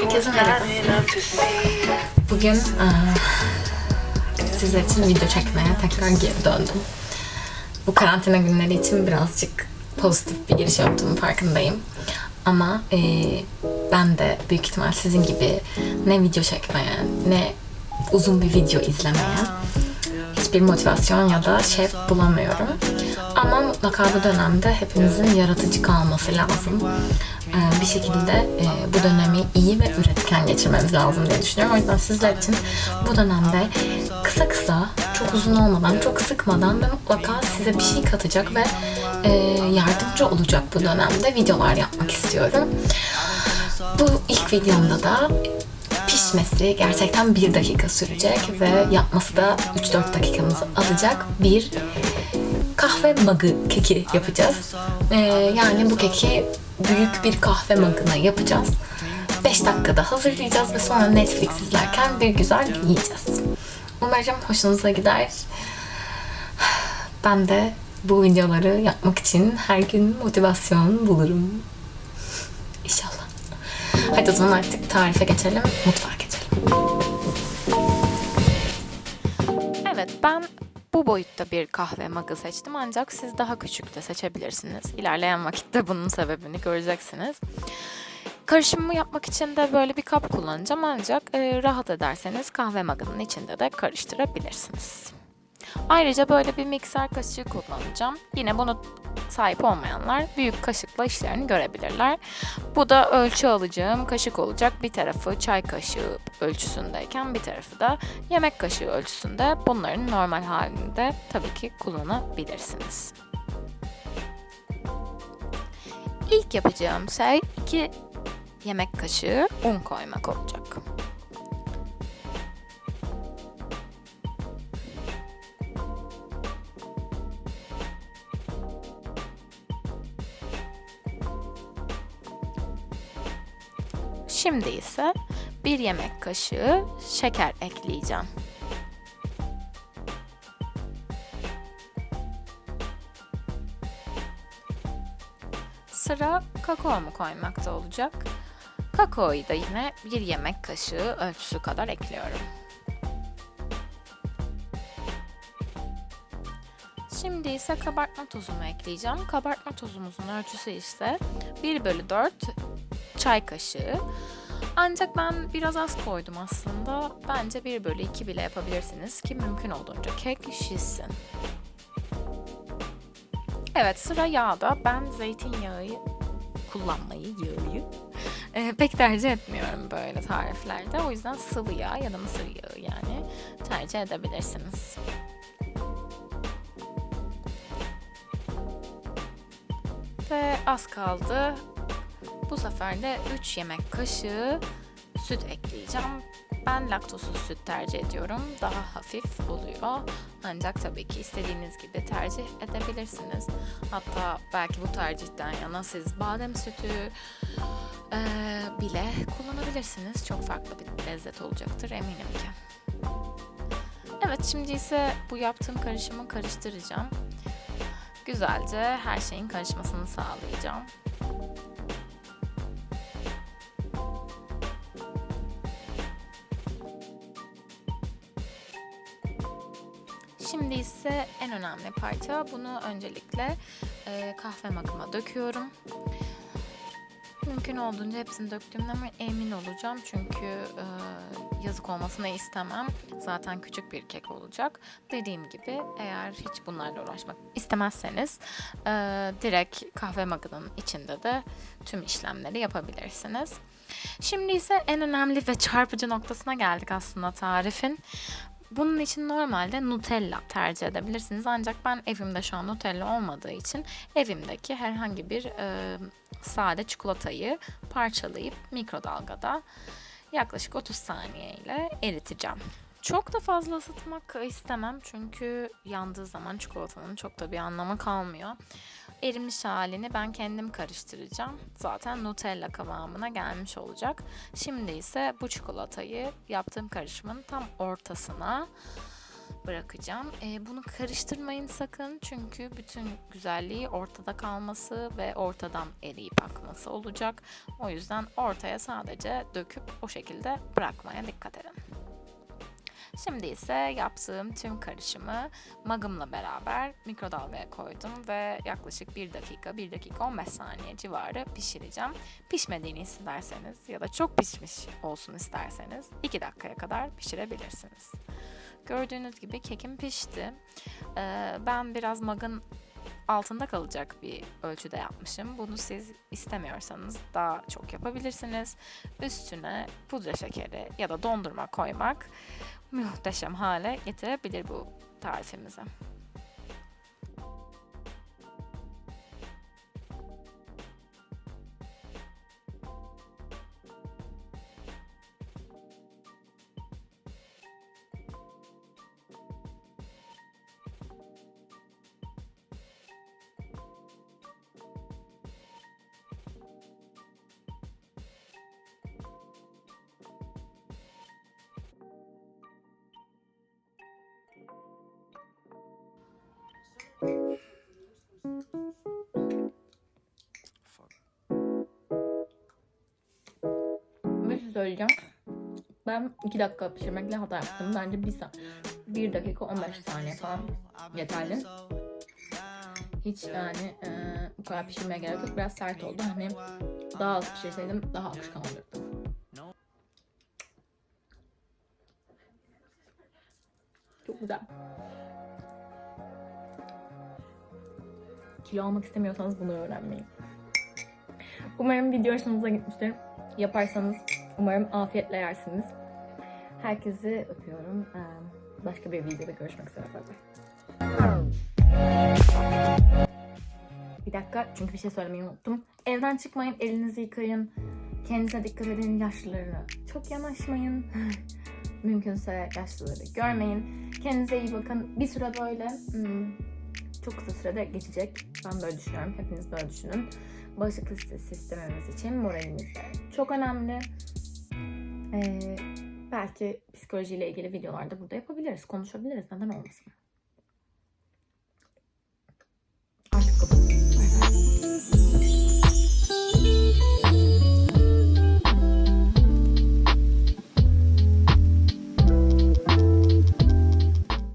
Herkese merhaba. Bugün eee, sizler için video çekmeye tekrar geri döndüm. Bu karantina günleri için birazcık pozitif bir giriş yaptığımın farkındayım. Ama eee, ben de büyük ihtimal sizin gibi ne video çekmeye ne uzun bir video izlemeye hiçbir motivasyon ya da şef bulamıyorum. Ama mutlaka bu dönemde hepimizin yaratıcı kalması lazım. Ee, bir şekilde e, bu dönemi iyi ve üretken geçirmemiz lazım diye düşünüyorum. O yüzden sizler için bu dönemde kısa kısa, çok uzun olmadan, çok sıkmadan ve mutlaka size bir şey katacak ve e, yardımcı olacak bu dönemde videolar yapmak istiyorum. Bu ilk videomda da pişmesi gerçekten bir dakika sürecek ve yapması da 3-4 dakikamızı alacak bir kahve magı keki yapacağız. Ee, yani bu keki büyük bir kahve magına yapacağız. 5 dakikada hazırlayacağız ve sonra Netflix izlerken bir güzel yiyeceğiz. Umarım hoşunuza gider. Ben de bu videoları yapmak için her gün motivasyon bulurum. İnşallah. Hadi o zaman artık tarife geçelim, mutfağa geçelim. Evet ben bu boyutta bir kahve magı seçtim ancak siz daha küçük de seçebilirsiniz. İlerleyen vakitte bunun sebebini göreceksiniz. Karışımımı yapmak için de böyle bir kap kullanacağım ancak e, rahat ederseniz kahve magının içinde de karıştırabilirsiniz. Ayrıca böyle bir mikser kaşığı kullanacağım. Yine bunu sahip olmayanlar büyük kaşıkla işlerini görebilirler. Bu da ölçü alacağım kaşık olacak. Bir tarafı çay kaşığı ölçüsündeyken bir tarafı da yemek kaşığı ölçüsünde. Bunların normal halinde tabii ki kullanabilirsiniz. İlk yapacağım şey 2 yemek kaşığı un koymak olacak. Şimdi ise bir yemek kaşığı şeker ekleyeceğim. Sıra kakaomu koymakta olacak. Kakaoyu da yine bir yemek kaşığı ölçüsü kadar ekliyorum. Şimdi ise kabartma tozumu ekleyeceğim. Kabartma tozumuzun ölçüsü ise 1 bölü 4 çay kaşığı. Ancak ben biraz az koydum aslında. Bence 1 bölü 2 bile yapabilirsiniz ki mümkün olduğunca kek şişsin. Evet sıra yağda. Ben zeytinyağı kullanmayı, yağı e, pek tercih etmiyorum böyle tariflerde. O yüzden sıvı yağ ya da mısır yağı yani tercih edebilirsiniz. Ve az kaldı. Bu sefer de 3 yemek kaşığı süt ekleyeceğim. Ben laktozsuz süt tercih ediyorum. Daha hafif oluyor. Ancak tabii ki istediğiniz gibi tercih edebilirsiniz. Hatta belki bu tercihten yana siz badem sütü eee, bile kullanabilirsiniz. Çok farklı bir lezzet olacaktır eminim ki. Evet şimdi ise bu yaptığım karışımı karıştıracağım. Güzelce her şeyin karışmasını sağlayacağım. Şimdi ise en önemli parça bunu öncelikle e, kahve makıma döküyorum. Mümkün olduğunca hepsini döktüğümden emin olacağım çünkü e, yazık olmasını istemem. Zaten küçük bir kek olacak. Dediğim gibi eğer hiç bunlarla uğraşmak istemezseniz e, direkt kahve makının içinde de tüm işlemleri yapabilirsiniz. Şimdi ise en önemli ve çarpıcı noktasına geldik aslında tarifin. Bunun için normalde Nutella tercih edebilirsiniz. Ancak ben evimde şu an Nutella olmadığı için evimdeki herhangi bir e, sade çikolatayı parçalayıp mikrodalgada yaklaşık 30 saniye ile eriteceğim. Çok da fazla ısıtmak istemem çünkü yandığı zaman çikolatanın çok da bir anlamı kalmıyor. Erimiş halini ben kendim karıştıracağım. Zaten Nutella kıvamına gelmiş olacak. Şimdi ise bu çikolatayı yaptığım karışımın tam ortasına bırakacağım. Ee, bunu karıştırmayın sakın çünkü bütün güzelliği ortada kalması ve ortadan eriyip akması olacak. O yüzden ortaya sadece döküp o şekilde bırakmaya dikkat edin. Şimdi ise yaptığım tüm karışımı magımla beraber mikrodalgaya koydum ve yaklaşık 1 dakika, 1 dakika 15 saniye civarı pişireceğim. Pişmediğini isterseniz ya da çok pişmiş olsun isterseniz 2 dakikaya kadar pişirebilirsiniz. Gördüğünüz gibi kekim pişti. Ee, ben biraz magın altında kalacak bir ölçüde yapmışım. Bunu siz istemiyorsanız daha çok yapabilirsiniz. Üstüne pudra şekeri ya da dondurma koymak muhteşem hale getirebilir bu tarifimizi. Söyleyeceğim. Ben 2 dakika pişirmekle hata yaptım. Bence 1 sa- 1 dakika 15 saniye falan yeterli. Hiç yani e, bu kadar pişirmeye gerek yok. Biraz sert oldu. Hani daha az pişirseydim daha akışkan olurdu. Çok güzel. Kilo almak istemiyorsanız bunu öğrenmeyin. Umarım video hoşunuza gitmiştir. Yaparsanız umarım afiyetle yersiniz. Herkesi öpüyorum. Ee, Başka bir videoda görüşmek üzere. Bir dakika çünkü bir şey söylemeyi unuttum. Evden çıkmayın, elinizi yıkayın. Kendinize dikkat edin, yaşlılara çok yanaşmayın. Mümkünse yaşlıları görmeyin. Kendinize iyi bakın. Bir süre böyle hmm, çok kısa sürede geçecek. Ben böyle düşünüyorum. Hepiniz böyle düşünün. Bağışıklık sistemimiz için moralimiz de çok önemli. Ee, belki psikolojiyle ilgili videolarda burada yapabiliriz, konuşabiliriz. Neden olmasın?